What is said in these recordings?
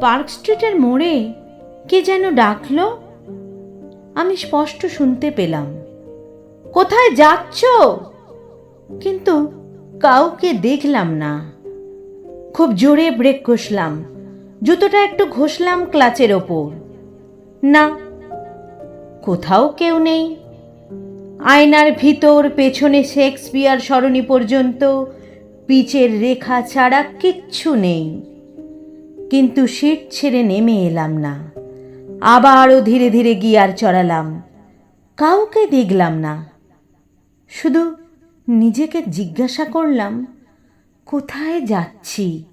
Park স্ট্রিটের মোড়ে কে যেন ডাকলো? আমি স্পষ্ট শুনতে পেলাম। কোথায় যাচ্ছ? কিন্তু কাউকে দেখলাম না। খুব জোরে ব্রেক ঘষলাম। জুতোটা একটু ঘষলাম ক্লাচের ওপর। না, কোথাও কেউ নেই। আয়নার ভিতর, পেছনে শেক্সপিয়ার সরণি পর্যন্ত, পিচের রেখা ছাড়া কিচ্ছু নেই। কিন্তু সিট ছেড়ে নেমে এলাম না। আবারও ধীরে ধীরে গিয়ার চড়ালাম। কাউকে দেখলাম না। শুধু নিজেকে জিজ্ঞাসা করলাম, কোথায় যাচ্ছি?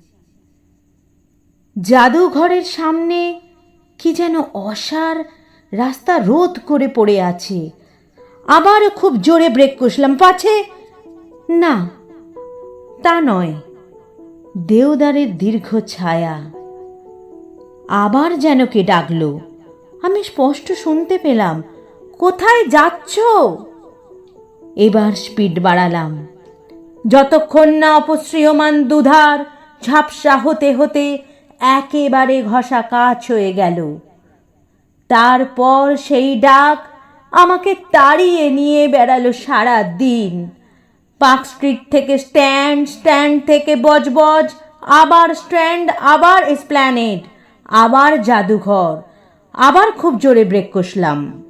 জাদুঘরের সামনে কি যেন অসার রাস্তা রোধ করে পড়ে আছে। আবার খুব জোরে ব্রেক কষলাম, পাছে? না, তা নয়। দেওদারের দীর্ঘ ছায়া। আবার যেন কে ডাকল। আমি স্পষ্ট শুনতে পেলাম, কোথায় যাচ্ছ? এবার স্পিড বাড়ালাম। যতক্ষণ না অপশ্রিয়মান দুধার ঝাপসা হতে হতে একেবারে ঘষা কাছ হয়ে গেল। তারপর সেই ডাক আমাকে তাড়িয়ে নিয়ে বেড়ালো সারা দিন পার্ক স্ট্রিট থেকে স্ট্যান্ড স্ট্যান্ড থেকে বজবজ, আবার স্ট্যান্ড আবার এসপ্ল্যানেড। আবার জাদুঘর। আবার খুব জোরে ব্রেক কষলাম।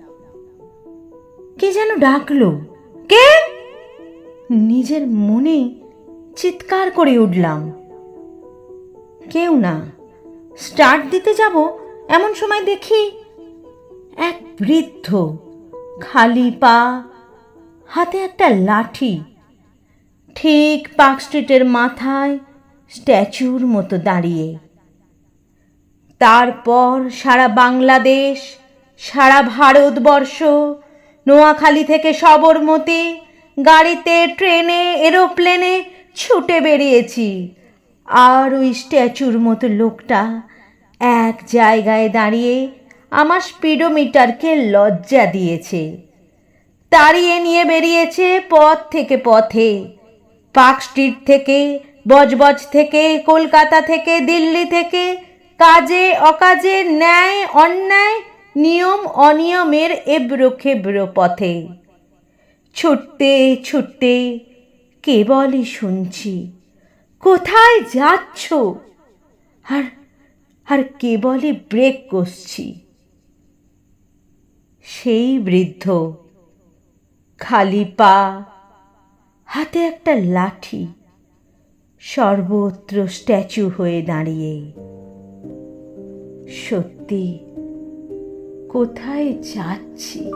কে যেন ডাকলো? কে? নিজের মনে চিৎকার করে উঠলাম। কেউ না। স্টার্ট দিতে যাব, এমন সময় দেখি এক বৃদ্ধ খালি পা, হাতে একটা লাঠি। ঠিক পার্ক স্ট্রিটের মাথায় স্ট্যাচুর মতো দাঁড়িয়ে। তারপর সারা বাংলাদেশ, সারা ভারতবর্ষ, নোয়াখালী থেকে সবরমতি গাড়িতে, ট্রেনে, এরোপ্লেনে ছুটে বেরিয়েছি। আর ওই স্ট্যাচুর মতো লোকটা এক জায়গায় দাঁড়িয়ে আমার স্পিডোমিটারকে লজ্জা দিয়েছে। তাড়িয়ে নিয়ে বেরিয়েছে পথ থেকে পথে। পার্ক স্ট্রিট থেকে, বজবজ থেকে, কলকাতা থেকে, দিল্লি থেকে কাজে অকাজে ন্যায়, অন্যায়, নিয়ম অনিয়মের এবড়ো খেবড়ো পথে। ছুটতে ছুটতে কেবলই শুনছি, কোথায় যাচ্ছ? আর আর কেবলই ব্রেক কষছি। সেই বৃদ্ধ খালি পা, হাতে একটা লাঠি, সর্বত্র স্ট্যাচু হয়ে দাঁড়িয়ে। সত্যি কোথায় যাচ্ছি?